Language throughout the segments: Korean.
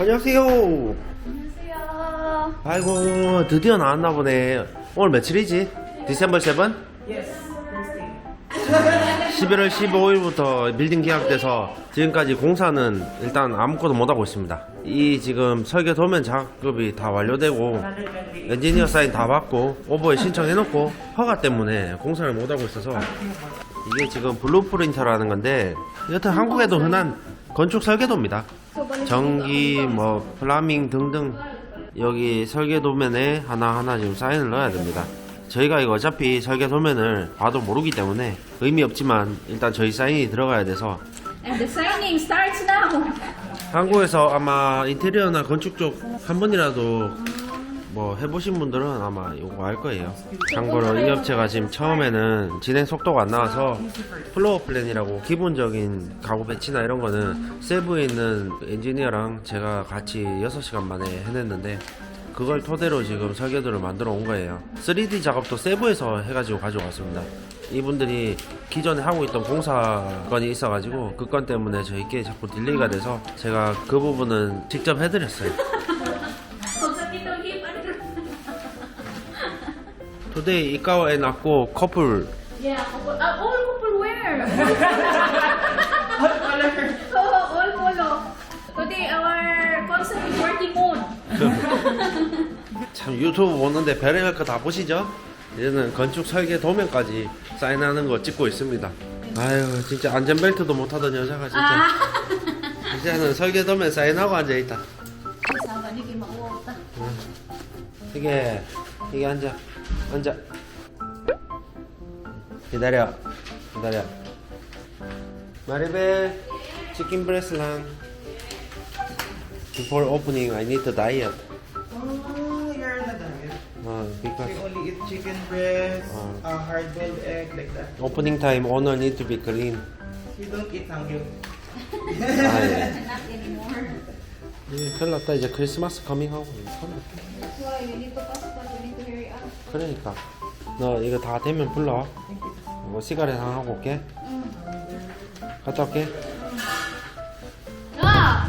안녕하세요. 안녕하세요. 아이고 드디어 나왔나 보네. 오늘 며칠이지? 디셈버 7? Yes, Wednesday. 11월 15일부터 빌딩 계약돼서 지금까지 공사는 일단 아무것도 못하고 있습니다. 이 지금 설계 도면 작업이 다 완료되고 엔지니어 사인 다 받고 오버에 신청해놓고 허가 때문에 공사를 못하고 있어서 이게 지금 블루프린터라는 건데 여튼 한국에도 흔한 건축 설계도입니다. 전기 뭐 플라밍 등등 여기 설계 도면에 하나하나 지금 사인을 넣어야 됩니다. 저희가 이거 어차피 설계 도면을 봐도 모르기 때문에 의미 없지만 일단 저희 사인이 들어가야 돼서. 한국에서 아마 인테리어나 건축 쪽 한 번이라도 뭐 해보신 분들은 아마 이거 알 거예요. 참고로 이 업체가 지금 처음에는 진행 속도가 안 나와서 플로어 플랜이라고 기본적인 가구 배치나 이런 거는 세부에 있는 엔지니어랑 제가 같이 6시간 만에 해냈는데 그걸 토대로 지금 설계도를 만들어 온 거예요. 3D 작업도 세부에서 해가지고 가져왔습니다. 이분들이 기존에 하고 있던 공사건이 있어가지고 그 건 때문에 저희께 자꾸 딜레이가 돼서 제가 그 부분은 직접 해드렸어요. Today ikaw ay ako couple. Yeah, couple, uh, all couple wear. oh, all polo. Today our concept is working mode. 참 유튜브 보는데 별의별 거 다 보시죠? 이제는 건축 설계 도면까지 사인하는 거 찍고 있습니다. 아유 진짜 안전벨트도 못하던 여자가 진짜 Ah. 이제는 설계 도면 사인하고 앉아있다. 이게 이게 앉아 앉아 기다려 기다려 마리벨 치킨 브레스랑 Before opening I need to diet Oh, you're on a diet. uh, because We only eat chicken breast, Oh. uh, hard-boiled egg, like that. opening time owner need to be clean We don't eat samgyup. 아, 예. Not anymore. 예, 큰일 났다 이제 크리스마스 커밍하고 That's why we need to fast 그러니까 너 이거 다 되면 불러 이거 시가렛 하나 하고 올게 갔다 올게 Ah!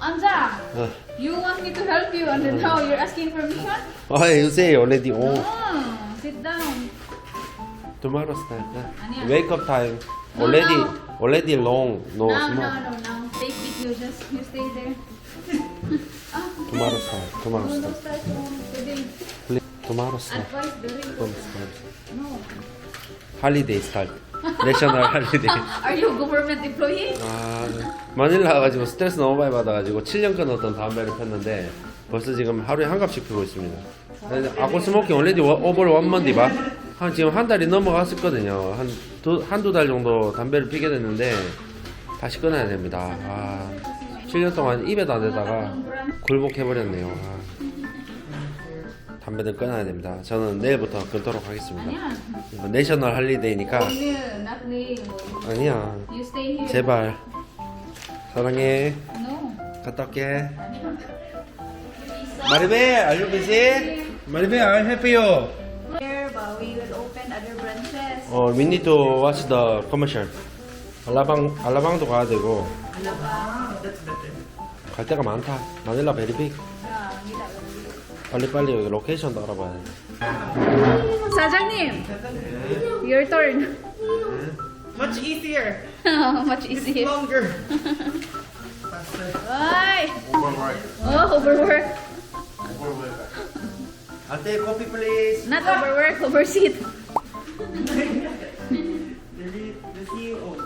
Anja! 어. You want me to help you and then now you're asking permission? 어 you say already oh Oh, sit down. tomorrow's time 아니야. wake up time already No, already long no no, small no, no, no. Take it, you just, you stay there. ah, tomorrow's time tomorrow's no, no, time start tomorrow's time No. holiday start national holiday Are you a government employee? 아 마닐라 가지고 스트레스 너무 많이 받아가지고 7년 끊었던 담배를 폈는데 벌써 지금 하루에 한 갑씩 피고 있습니다. 아고 스모킹 원래디 오버 원먼디 봐. 한 지금 한 달이 넘어갔었거든요. 한 두, 한두 달 정도 담배를 피게 됐는데 다시 끊어야 됩니다. 아 7년 동안 입에도 안 대다가 굴복해버렸네요. 아, 담배는 끊어야 됩니다. 저는 내일부터 끊도록 하겠습니다. 아니야. 이거 내셔널 할리데이니까 Only, not me. 아니야. You stay here. 제발 사랑해. No. 갔다 올게. 마리베, are you busy? 마리베, help you. Here, but we will open other branches. 어, we need to watch the commercial. 알라방, 알라방도 가야 되고 Ah, that's better. 갈 데가 많다. 마닐라 베리빅. Yeah, gila. 빨리빨리 여기 로케이션도 알아봐야 돼. 사장님, your turn. Much easier. Much easier. Longer. Faster. Ay! Oh, overwork. I'll take coffee please. Not overwork, overseat. The, re- the CEO.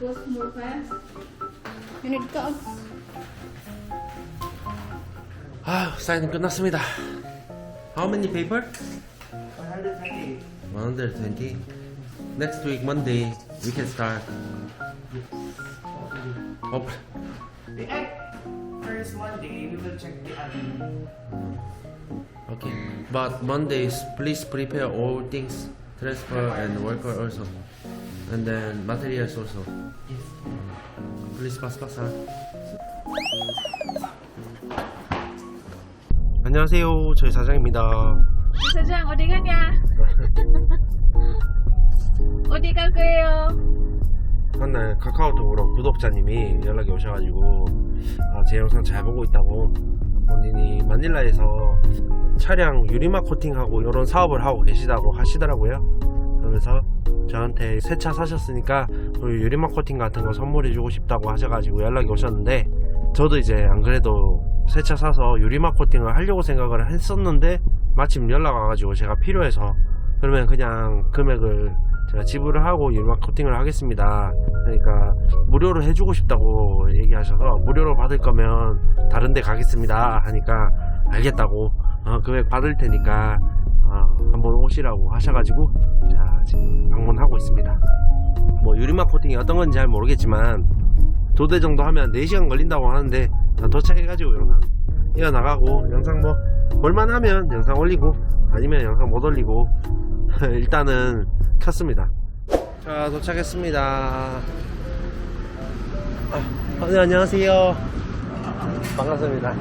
Goes more fast. You need cups. 아, 사인 끝났습니다. How many paper? 128. 120. Next week Monday we can start. Oh, The egg. First Monday, we will check the oven. Okay, but Mondays, please prepare all things, transfer and worker also, and then materials also. Yes. Please pass pass ha. 안녕하세요, 저희 사장입니다. 사장, 어디 가냐? 어디 갈 거예요? 만나요. 카카오톡으로 구독자님이 연락이 오셔가지고 아, 제 영상 잘 보고 있다고 본인이 마닐라에서 차량 유리막 코팅하고 이런 사업을 하고 계시다고 하시더라고요. 그러면서 저한테 새 차 사셨으니까 우리 유리막 코팅 같은 거 선물해주고 싶다고 하셔가지고 연락이 오셨는데 저도 이제 안 그래도 새 차 사서 유리막 코팅을 하려고 생각을 했었는데 마침 연락 와가지고 제가 필요해서 그러면 그냥 금액을 제가 지불을 하고 유리막 코팅을 하겠습니다. 그러니까 무료로 해주고 싶다고 얘기하셔서 무료로 받을 거면 다른 데 가겠습니다 하니까 알겠다고 어, 금액 받을 테니까 어, 한번 오시라고 하셔가지고 자 지금 방문하고 있습니다. 뭐 유리막 코팅이 어떤 건지 잘 모르겠지만 두대 정도 하면 4시간 걸린다고 하는데 다 도착해가지고 영상 이어나가고 영상 뭐 볼만하면 영상 올리고 아니면 영상 못 올리고 일단은 켰습니다. 자 도착했습니다. 아, 네 안녕하세요. 반갑습니다.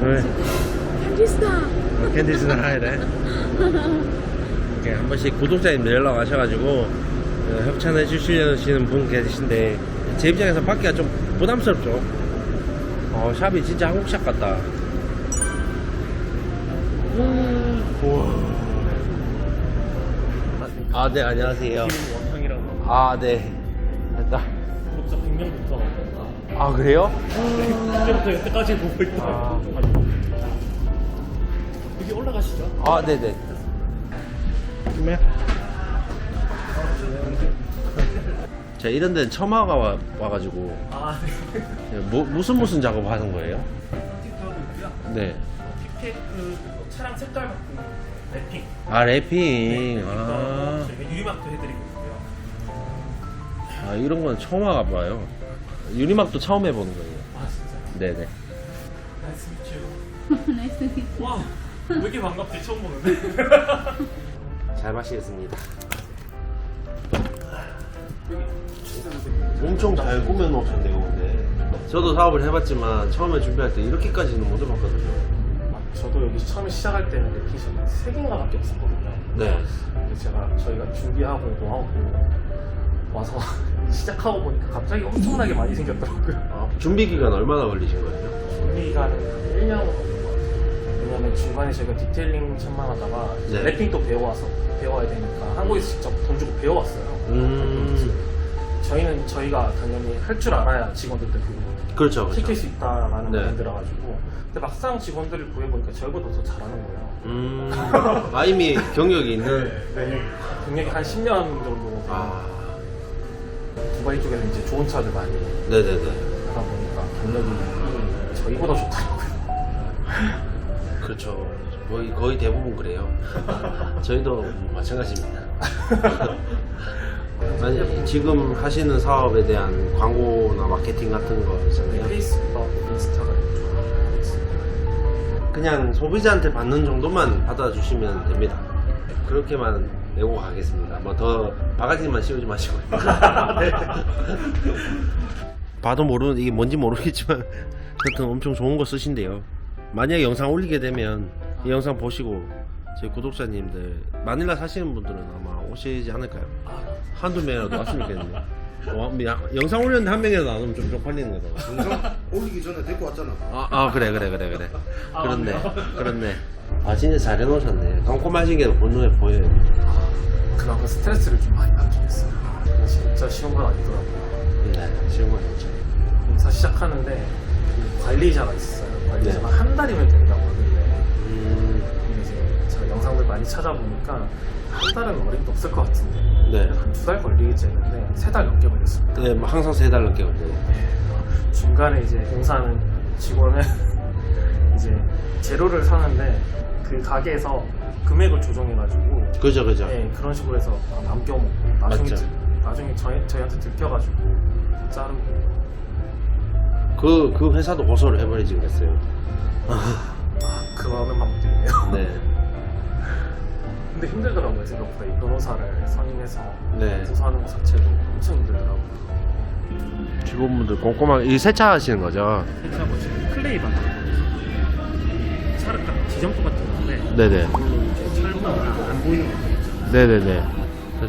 네. 캔디스타 캔디스타 하이래 이렇게 한 번씩 구독자님들 연락 와셔가지고 어, 협찬해 주시는 분 계신데 제 입장에서 받기가 좀 부담스럽죠 어 샵이 진짜 한국 샵 같다 아 네 안녕하세요 아네 됐다 구독자 100명부터 아 그래요? 그때부터 여태까지 보고 있다. 아. 여기 올라가시죠. 아 네네 네. 제가 이런 데는 처음 와가 와, 와가지고 아, 네. 뭐, 무슨 무슨 작업 하는 거예요? 있고요. 네. 틱택 그 차량 색깔 바꾸는 랩핑. 아 래핑 아, 저희가 유리막도 해드리고 있고요. 아 이런 건 처음 와봐요 유리막도 처음 해보는 거예요 아, 진짜요? 네네 나이스 미츠. nice to meet you. 와, 왜 이렇게 반갑지? 처음 보는데. 잘 마시겠습니다 엄청 잘 꾸며 놓으셨네요 근데 저도 사업을 해봤지만 처음에 준비할 때 이렇게까지는 못 해봤거든요 저도 여기 처음에 시작할 때는 랩핑이 세 개인가밖에 없었거든요. 네 근데 제가 저희가 준비하고 노하우 와서 시작하고 보니까 갑자기 엄청나게 많이 생겼더라고요. 아, 준비 기간 얼마나 걸리신 거예요? 1년 걸린 것 같아요. 왜냐면 중간에 저희가 디테일링 천만 하다가 네. 랩핑도 배워와서 배워야 되니까 한국에서 직접 돈 주고 배워왔어요. 음 저희는 저희가 당연히 할 줄 알아야 직원들도 그 그렇죠 시킬 그렇죠 수 있다라는 네. 마인드라 가지고 근데 막상 직원들을 구해보니까 저희보다 더 잘하는 거예요. 음, 아 이미 경력이 있는 네. 경력이 한 10년 정도 아 두바이 쪽에는 이제 좋은 차들 많이 네네네 하다 보니까 경력이 저희보다 좋더라고요. 그렇죠. 거의 거의 대부분 그래요. 저희도 마찬가지입니다. 아니 지금 하시는 사업에 대한 광고나 마케팅 같은 거 있잖아요. 페이스북, 인스타가 있습니다. 그냥 소비자한테 받는 정도만 받아주시면 됩니다. 그렇게만 내고 가겠습니다. 뭐 더 바가지만 씌우지 마시고. 봐도 모르는 이게 뭔지 모르겠지만 하여튼 엄청 좋은 거 쓰신대요 만약에 영상 올리게 되면 이 영상 보시고 제 구독자님들 마닐라 사시는 분들은 아마 오시지 않을까요? 한두 명이라도 왔으면 좋겠네요 어, 야, 영상 올렸는데 한 명이라도 안 오면 좀 쪽팔리는 거다 영상 올리기 전에 데리고 왔잖아. 아, 아 그래 그래 그래 그래 아, 그렇네? 그렇네 아 진짜 잘 해놓으셨네 깜깜하신 게 본눈에 보여요 그나마 스트레스를 좀 많이 받긴 했어요. 진짜 쉬운 건 아니더라고요. 네 쉬운 건 진짜 공사 시작하는데 그 관리자가 있어요. 관리자가 네. 한 달이면 된다고 하는데 음, 이제 제가 영상들 많이 찾아보니까 한 달은 어림도 없을 것 같은데 네. 한 두 달 걸리겠지 했는데 세 달 넘게 걸렸습니다. 네, 뭐 항상 세 달 넘게 걸려요 중간에 이제 공사하는 직원은 이제 재료를 사는데 그 가게에서 금액을 조정해가지고 그죠 그죠 네, 그런 식으로 해서 남겨먹고 나중에 맞죠. 들- 나중에 저희, 저희한테 들켜가지고 자르고 그, 그 회사도 고소를 해버리지 그랬어요 아, 그러는 방법들이네요. 네 근데 힘들더라고요 생각보다 이 변호사를 선임해서 네. 고소하는 것 자체도 엄청 힘들더라고요. 직원분들 꼼꼼하게 이 세차 하시는 거죠? 세차고 지금 클레이 받는 차를 딱 지점토 같은 건데 네네 철거 안 보이는 거 네네네.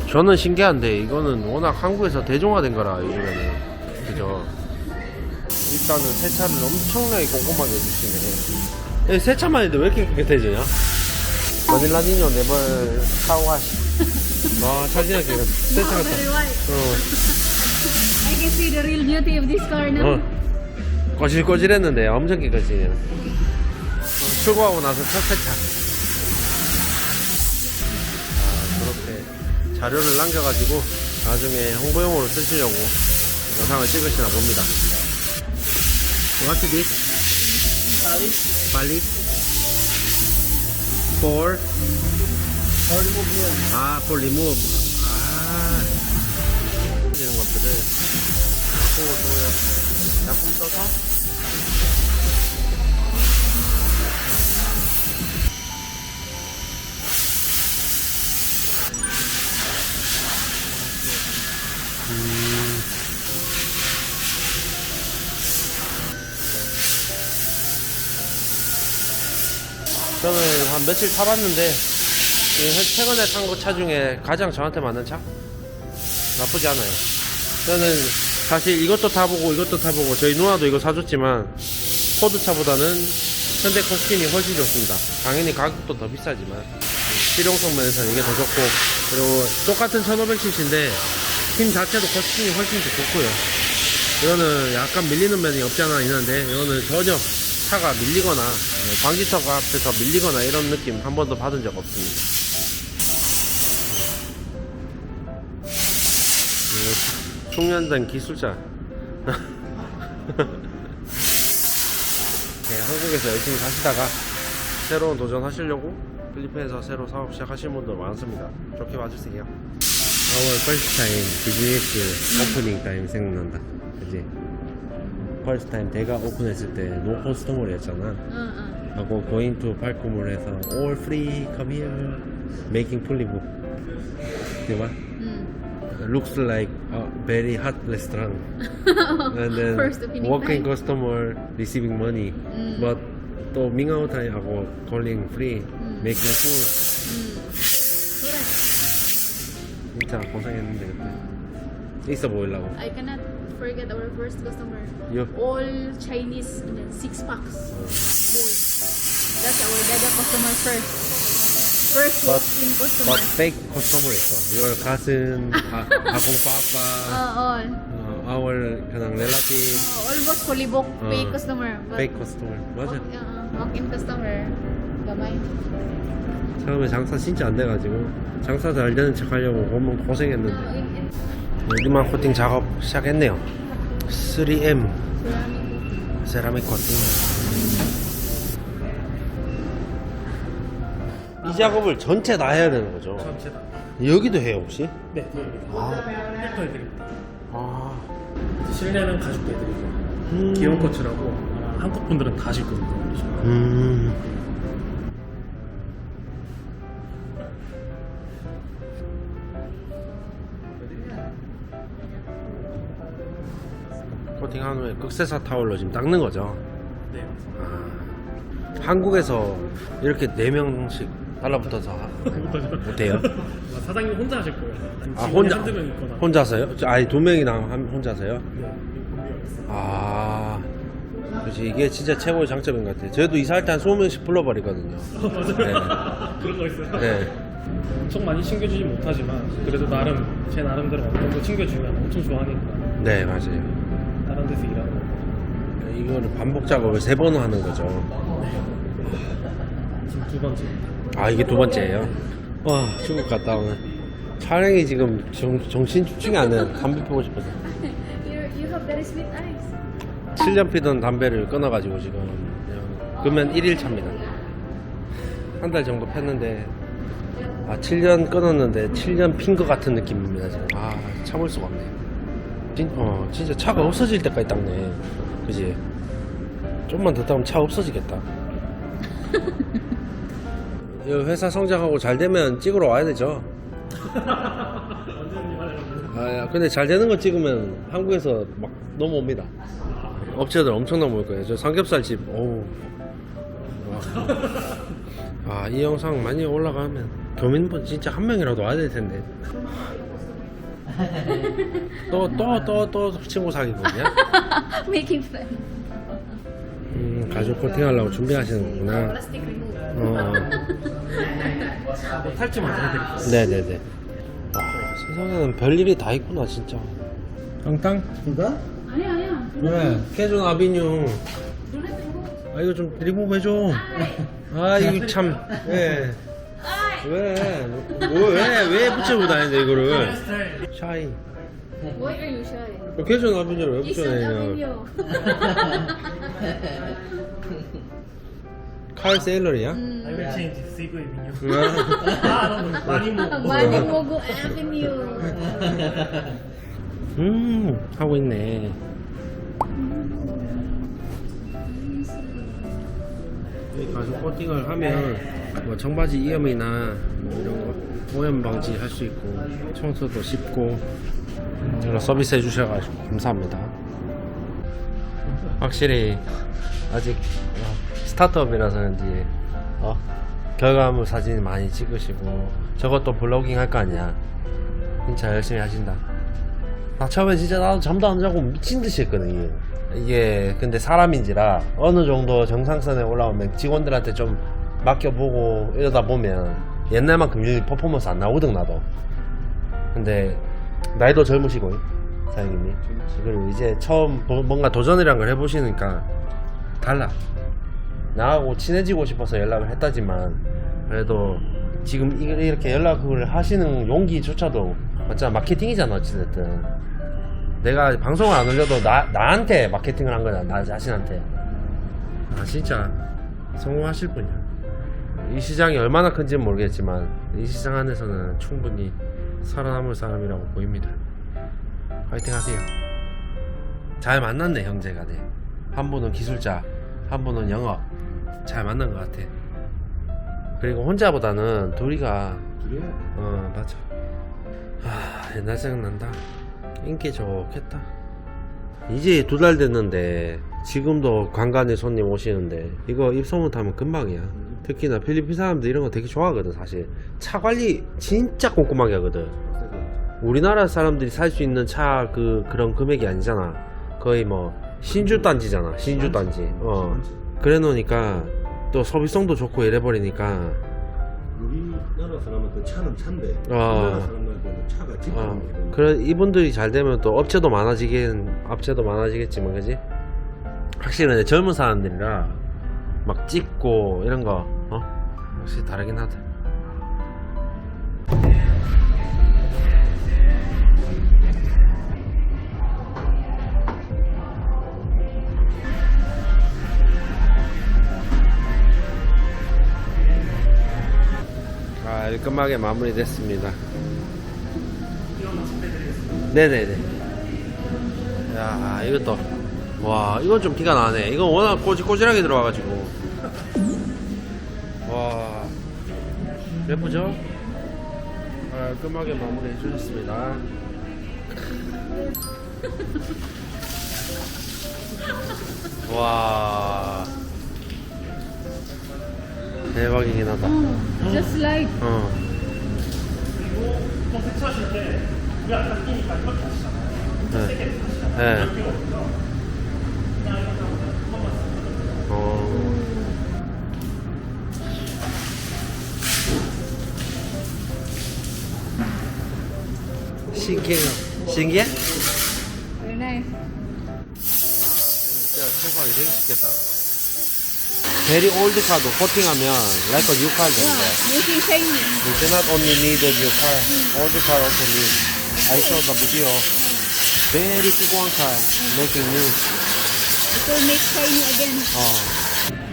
저는 신기한데 이거는 워낙 한국에서 대중화된 거라 요즘에는 그죠. 일단은 세차를 엄청나게 꼼꼼하게 해주시네. 이 세차만 해도 왜 이렇게 깨끗해지냐? 마닐라니뇨 네벌 카와시. 와 사진에 그 세차 같다. Very white. 어. I can see the real beauty of this car now. 어. 거실거실했는데 엄청 깨끗해지네. 어, 출고하고 나서 첫 세차. 아, 저렇게 자료를 남겨가지고 나중에 홍보용으로 쓰시려고 영상을 찍으시나 봅니다. What's this? Polish. For? 아, for remove. 아. 이런 것들을 약품을 또 약품 써서 저는 한 며칠 타봤는데 이 최근에 탄 거 차 중에 가장 저한테 맞는 차? 나쁘지 않아요. 저는 사실 이것도 타보고 이것도 타보고 저희 누나도 이거 사줬지만 포드 차보다는 현대 커스틴이 훨씬 좋습니다. 당연히 가격도 더 비싸지만 실용성 면에서는 이게 더 좋고 그리고 똑같은 1500cc인데 힘 자체도 커스틴이 훨씬 더 좋고요. 이거는 약간 밀리는 면이 없지 않아 있는데 이거는 전혀 차가 밀리거나 어, 방지턱 앞에서 밀리거나 이런 느낌 한 번도 받은 적 없습니다. 네, 숙련된 기술자. 네, 한국에서 열심히 사시다가 새로운 도전 하시려고 필리핀에서 새로 사업 시작하시는 분들 많습니다. 좋게 봐주세요. 4월 first time 비즈니스 오프닝 타임 생각난다. 그지? First time 대가 오픈했을 때노 커스터머였잖아. Uh-uh. 하고 going to 팔꿈을 해서 all free come here making fully book. diba? Mm. looks like a very hot restaurant and then First opening walking time. customer receiving money Mm. but 또 밍아웃 타임 하고 calling free Mm. making full Mm. Correct. 진짜 고생했는데 그때 있어 보이려고 I cannot forget our first customer. Yo. All Chinese and then six packs. Boy. That's our dada customer first. First But- walk-in customer. but fake customer 있어 your cousin 아, 아공 빠빠 Uh, all. 어, our 그냥 relative Uh, almost fully booked Uh, fake customer. But fake customer 맞아 Walk, uh, walk-in customer. Gamay. 처음에 장사 진짜 안 돼가지고 장사 잘 되는 척 하려고 보면 고생했는데 여기만 코팅 작업 시작했네요 3M ceramic. 세라믹 코팅 이 작업을 전체 다 해야 되는 거죠 전체 다. 여기도 해요 혹시? 네, 아, 필터 해드립니다. 아. 실내는 가죽도 해드리죠. 음. 기온 코츠라고 아마 한국 분들은 다 아실 겁니다. 음. 코팅한 후에 극세사 타월로 지금 닦는 거죠 네. 아, 한국에서 이렇게 4명씩 달라붙어서 하- 못해요? 아마 사장님 혼자 하실 거예요. 아 직원이 혼자 한두 명 있거나. 혼자서요? 저- 아니 두 명이나 한- 혼자서요? 네, 있어요. 아 그렇지 이게 진짜 최고의 장점인 것 같아요 저희도 이사할 때 한 20명씩 불러버리거든요 맞아요. 그런 거 있어요. 네. 엄청 많이 챙겨주지 못하지만 그래도 나름 제 나름대로 어느 정도 챙겨주면 엄청 좋아하니까 네 맞아요 데서 일하는 거. 이거를 반복 작업을 세 번 하는 거죠 지금 두 번째. 아 이게 두 번째예요? 와 중국 갔다 오네 촬영이 지금 정, 정신 집중이 안 돼. 담배 피우고 싶어서 You, you have very sweet eyes. 7년 피던 담배를 끊어가지고 지금 그냥 그러면 1일 차입니다 한 달 정도 폈는데 아 7년 끊었는데 7년 핀 것 같은 느낌입니다 지금 아 참을 수가 없네 진, 어, 진짜 차가 없어질 때까지 닦네 그지 좀만 더 닦으면 차 없어지겠다 이 회사 성장하고 잘 되면 찍으러 와야 되죠. 아, 야, 근데 잘 되는 거 찍으면 한국에서 막 넘어옵니다. 업체들 엄청 넘어올 거예요. 저 삼겹살 집, 어우. 와, 아, 이 영상 많이 올라가면 교민분 진짜 한 명이라도 와야 될 텐데. 또, 또, 또, 또 친구 사귀거든요? Making friends. 음, 가족 코팅하려고 준비하시는구나. Plastic remove. 어, 탈춤 안 해드릴게요. 네네네. 와, 세상에는 별일이 다 있구나, 진짜. 땅땅? 이거? Ayan, ayan. 왜? 캐존 아비뇽. 아, 이거 좀 리무브 해줘. 아, 이거 참. 왜? 왜? 뭐, 왜, 왜 붙여고 다니는데, 이거를? 샤이. Why are you shy? 캐존 아비뇽 왜 It's an 붙여내냐? 칼 세일러리야? I will change. 음. 많이 먹어. Manimogo Avenue. 음, 하고 있네. 이 가죽 코팅을 하면 뭐 청바지 이염이나 뭐 이런 거 오염 방지 할 수 있고 청소도 쉽고 이런 서비스 해주셔가지고 감사합니다. 확실히 아직 어, 스타트업이라서 그런지 어, 결과물 사진 많이 찍으시고 저것도 블로깅 할 거 아니야. 진짜 열심히 하신다. 아 처음에 진짜 나도 잠도 안 자고 미친 듯이 했거든 이게 이게 근데 사람인지라 어느 정도 정상선에 올라오면 직원들한테 좀 맡겨보고 이러다 보면 옛날만큼 일 퍼포먼스 안 나오거든 나도. 근데 나이도 젊으시고 사장님이. 그리고 이제 처음 뭐- 뭔가 도전이란 걸 해보시니까 달라. 나하고 친해지고 싶어서 연락을 했다지만 그래도 지금 이- 이렇게 연락을 하시는 용기조차도 맞잖아 마케팅이잖아 어찌됐든 내가 방송을 안 올려도 나, 나한테 마케팅을 한 거야 나 자신한테. 아 진짜. 성공하실 분이야. 이 시장이 얼마나 큰지는 모르겠지만 이 시장 안에서는 충분히 살아남을 사람이라고 보입니다. 화이팅 하세요. 잘 만났네 형제가 네. 한 분은 기술자 한 분은 영업. 잘 만난 것 같아. 그리고 혼자보다는 둘이가 둘이 어 맞아. 아 옛날 생각난다 인기 좋겠다. 이제 두 달 됐는데 지금도 관광에 손님 오시는데 이거 입소문 타면 금방이야. 특히나 필리핀 사람들 이런 거 되게 좋아하거든 사실. 차 관리 진짜 꼼꼼하게 하거든. 우리나라 사람들이 살 수 있는 차 그 그런 금액이 아니잖아. 거의 뭐 신주 단지잖아 신주 단지. 어. 그래 놓으니까 또 소비성도 좋고 이래 버리니까. 우리나라 사람한테 차는 차인데. 아. 우리나라 사람한테는 차가 어, 많거든. 그래 이분들이 잘 되면 또 업체도 많아지긴 업체도 많아지겠지만 그지? 확실히 근데 젊은 사람들이라 막 찍고 이런 거 어? 확실히 다르긴 하다. 아, 깔끔하게 마무리됐습니다. 네네네. 야, 이것도. 와, 이건 좀 티가 나네. 이건 워낙 꼬질꼬질하게 들어와가지고. 와, 예쁘죠? 아, 깔끔하게 마무리 해 주셨습니다. 와. 대박이긴 하다. Just like 어. 보통 세차하실 때 우리 아까 끼니까 이렇게 하시잖아요. 네. 세게 하시잖아요. 네. 이렇게 없죠. 그냥 이렇게 하고 한 번만 쓰고. 어. 신기해. 신기해? nice. 진짜 되게 쉽겠다. 베리 올드 카도 코팅하면 like a new car 되는데. You not only need a new car, old car also need. I saw the video. Very making. It will make shiny again. 어.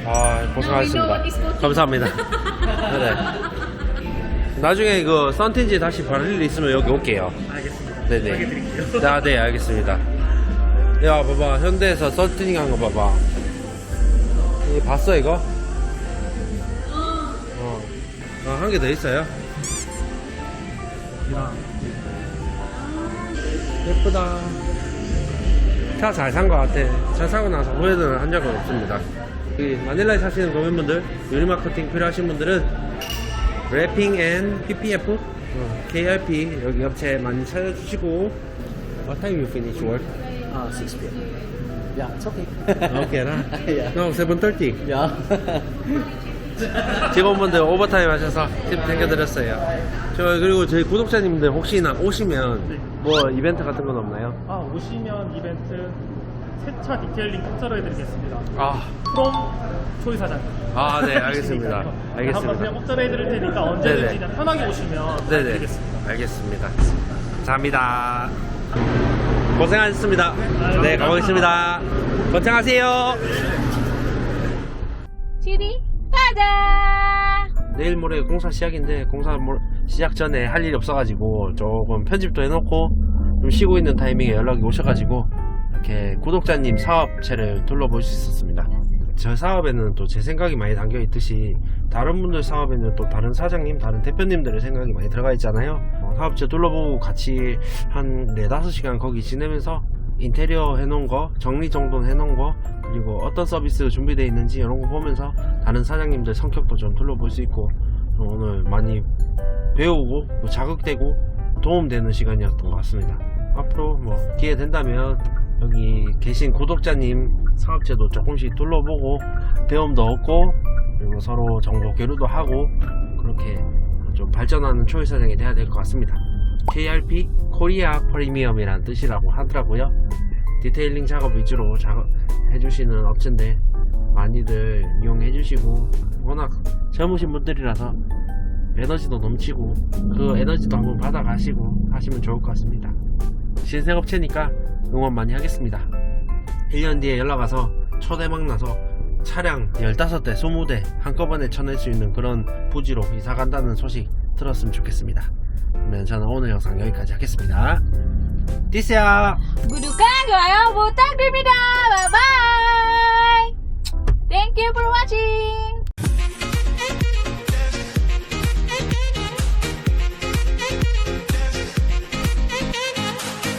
아, 고생하셨습니다. 감사합니다. 네. 나중에 이거 썬틴지 다시 바를 일 있으면 여기 올게요. 알겠습니다. 네네. 아, 네, 알겠습니다. 야, 봐봐. 현대에서 썬틴닝 한 거 봐봐. 이 봤어, 이거? 어. 어, 한개 더 있어요. 이랑 예쁘다. 차 잘산거 같아. 차 사고 나서 후회는 한 적은 없습니다. 그 마닐라에 사시는 고객분들 유리 마케팅 필요하신 분들은 래핑 앤 PPF 어, KRP 여기 업체 많이 찾아주시고 What time you finish work? 아, 6 p.m. 야, it's okay. Okay na? Yeah. No, 7.30 야. 직원분들 오버타임 하셔서 팁 챙겨드렸어요 저 그리고 저희 구독자님들 혹시나 오시면 뭐 이벤트 같은 건 없나요? 아, 오시면 이벤트 세차 디테일링 공짜로 해드리겠습니다. 아, 프롬 초이 사장. 아, 네, 알겠습니다. 한번 알겠습니다. 그냥 공짜로 해드릴 테니까 언제든지 네네. 그냥 편하게 오시면 네네. 드리겠습니다. 알겠습니다. 감사합니다. 고생하셨습니다. 네, 가보겠습니다. 건창하세요. Tada! 내일 모레 공사 시작인데 공사 모- 시작 전에 할 일이 없어가지고 조금 편집도 해놓고 좀 쉬고 있는 타이밍에 연락이 오셔가지고 이렇게 구독자님 사업체를 둘러볼 수 있었습니다. 저 사업에는 또 제 생각이 많이 담겨 있듯이 다른 분들 사업에는 또 다른 사장님, 다른 대표님들의 생각이 많이 들어가 있잖아요. 어, 사업체 둘러보고 같이 한 4, 5시간 거기 지내면서 인테리어 해놓은 거, 정리정돈 해놓은 거, 그리고 어떤 서비스가 준비되어 있는지 이런 거 보면서 다른 사장님들 성격도 좀 둘러볼 수 있고 어, 오늘 많이 배우고 또 자극되고 도움되는 시간이었던 것 같습니다. 앞으로 뭐 기회 된다면 여기 계신 구독자님 사업체도 조금씩 둘러보고 배움도 얻고 그리고 서로 정보 교류도 하고 그렇게 좀 발전하는 초이 사장이 돼야 될 것 같습니다. KRP 코리아 프리미엄이라는 뜻이라고 하더라고요. 디테일링 작업 위주로 작업 해주시는 업체인데 많이들 이용해 주시고 워낙 젊으신 분들이라서 에너지도 넘치고 그 에너지도 한번 받아가시고 하시면 좋을 것 같습니다. 신생 업체니까 응원 많이 하겠습니다. 1년 뒤에 연락 와서 초대박 나서 차량 15대, 20대 한꺼번에 쳐낼 수 있는 그런 부지로 이사 간다는 소식 들었으면 좋겠습니다. 그러면 저는 오늘 영상 여기까지 하겠습니다. 띠세요. 구독과 좋아요 부탁드립니다. 바이바이. Thank you for watching.